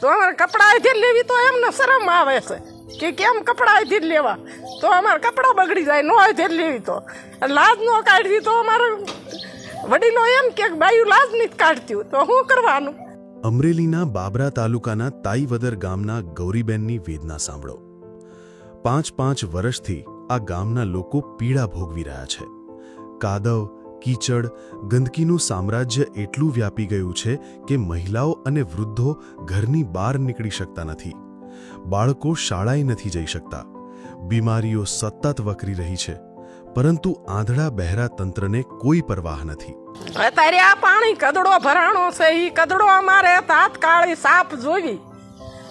તો અમારે કપડાં અહીંથી લેવી તો એમને શરમ આવે છે કે કેમ કપડાં અહીંથી લેવા? તો અમારે કપડાં બગડી જાય, નો અહીંથી લેવી તો. લાજ ન કાઢવી તો અમારે વડીલો એમ કે બાયું લાજ નહીં કાઢતી તો શું કરવાનું? અમરેલીના બાબરા તાલુકાના તાઈવદર ગામના ગૌરીબેનની વેદના સાંભળો. પાંચ પાંચ વર્ષથી આ ગામના લોકો પીડા ભોગવી રહ્યા છે. કાદવ કીચડ, ગંદકીનું સામ્રાજ્ય એટલું વ્યાપી ગયું છે કે મહિલાઓ અને વૃદ્ધો ઘરની બહાર નીકળી શકતા નથી. બાળકો શાળાએ નથી જઈ શકતા. બીમારીઓ સતત વકરી રહી છે. પરંતુ આંધળા બહેરા તંત્રને કોઈ પરવાહ નથી. અત્યારે આ પાણી કદડો ભરાણો છે એ કદડો અમારે તાત્કાળી સાફ જોવી.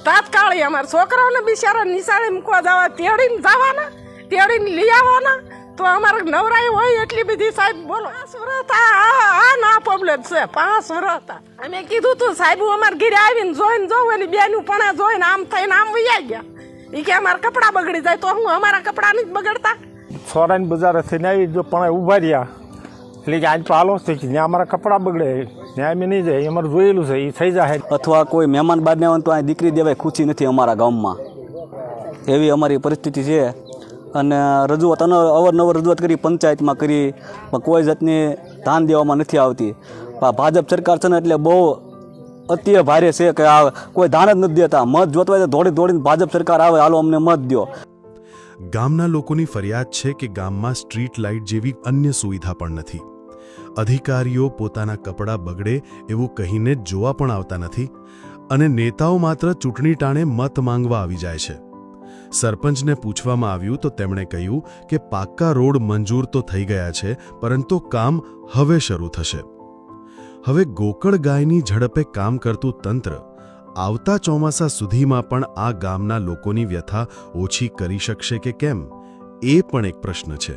તાત્કાળી અમારા છોકરાઓને બિચારા નિશાળે મૂકવા જવા, તેડીને જવાના, તેડીને લઈ આવવાના. તો અમારે નવરાઈ હોય એટલી બધી સાહેબ બોલો. પાંચ વર્ષ આ ના પ્રોબ્લેમ છે. પાંચ વર્ષ. અમે કીધું તું સાહેબ અમારે ઘરે આવીને જોઈને જોઉં એની બેનું પણ જોઈને આમ થઈને આમ વૈયા ગયા. એ કે અમારા કપડાં બગડી જાય તો હું અમારા કપડાં નથી બગડતા? સોરાની બજાર થઈને આવી જો પણ ઊભા રહ્યા. એટલે કે આજ પાલો છે કે ત્યાં અમારા કપડાં બગડે ત્યાં અમે નહીં જાય અમારે જોયેલું છે એ થઈ જાય અથવા કોઈ મહેમાન બાદને ને તો આ દીકરી દેવાય ખુશી નથી અમારા ગામમાં. એવી અમારી પરિસ્થિતિ છે. અને રજૂઆત અવારનવાર રજૂઆત કરી, પંચાયતમાં કરી, પણ કોઈ જાતની ધ્યાન દેવામાં નથી આવતી. ભાજપ સરકાર છે ને એટલે બહુ અત્ય ભારે છે કે આ કોઈ ધ્યાન જ નથી દેતા. મત જોતા તો દોડી દોડીને ભાજપ સરકાર આવે, હાલો અમને મત દો ગામના લોકોની ફરિયાદ છે કે ગામમાં સ્ટ્રીટ લાઇટ જેવી અન્ય સુવિધા પણ નથી. અધિકારીઓ પોતાના કપડાં બગડે એવું કહીને જોવા પણ આવતા નથી અને નેતાઓ માત્ર ચૂંટણી ટાણે મત માંગવા આવી જાય છે. સરપંચને પૂછવામાં આવ્યું તો તેમણે કહ્યું કે પાક્કા રોડ મંજૂર તો થઈ ગયા છે, પરંતુ કામ હવે શરૂ થશે. હવે ગોકળ ગાયની ઝડપે કામ કરતું તંત્ર આવતા ચોમાસા સુધીમાં પણ આ ગામના લોકોની વ્યથા ઓછી કરી શકશે કે કેમ, એ પણ એક પ્રશ્ન છે.